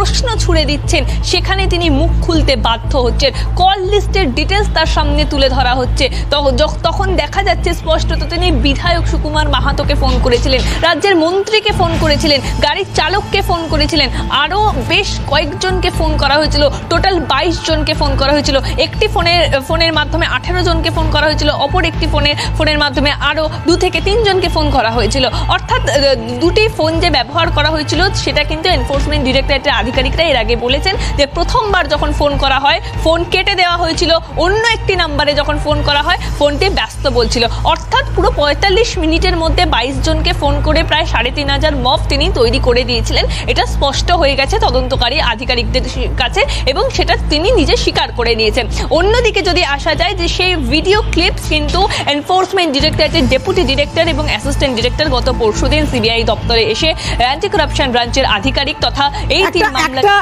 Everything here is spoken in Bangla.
প্রশ্ন ছুড়ে দিচ্ছেন। সেখানে তিনি মুখ খুলতে বাধ্য হচ্ছেন। কল লিস্টের ডিটেলস তার সামনে তুলে ধরা হচ্ছে। তখন দেখা যাচ্ছে স্পষ্টত তিনি বিধায়ক সুকুমার মাহাতোকে ফোন করেছিলেন। রাজ্যের মন্ত্রীকে ফোন করেছিলেন। গাড়ির চালককে ফোন করেছিলেন। আরও বেশ কয়েকজনকে ফোন করা হয়েছিল। টোটাল বাইশ জনকে ফোন করা হয়েছিল। একটি ফোনের ফোনের মাধ্যমে আঠেরো জনকে ফোন করা হয়েছিল। অপর একটি ফোনের ফোনের মাধ্যমে আরও দু থেকে তিনজনকে ফোন করা হয়েছিল। অর্থাৎ দুটি ফোন যে ব্যবহার করা হয়েছিল, সেটা কিন্তু এনফোর্সমেন্ট ডিরেক্টরেটের আধিকারিকরা এর আগে বলেছেন যে প্রথমবার যখন ফোন করা হয়, ফোন কেটে দেওয়া হয়েছিল, অন্য একটি নাম্বারে যখন ফোন করা হয়, ফোনটি ব্যস্ত বলছিল। অর্থাৎ পুরো পঁয়তাল্লিশ মিনিটের মধ্যে বাইশ জনকে ফোন করে প্রায় সাড়ে তিন হাজার মফ তিনি তৈরি করে দিয়েছিলেন। এটা স্পষ্ট হয়ে গেছে তদন্তকারী আধিকারিকদের কাছে এবং সেটা তিনি নিজে স্বীকার করে নিয়েছেন। অন্যদিকে যদি আসা যায় যে সেই ভিডিও ক্লিপস কিন্তু এনফোর্সমেন্ট ডিরেক্টরেটের ডেপুটি ডিরেক্টর এবং অ্যাসিস্ট্যান্ট ডিরেক্টর গত পরশুদিন সিবিআই দপ্তরে এসে অ্যান্টি করাপশন ব্রাঞ্চের আধিকারিক তথা এই তিন একটা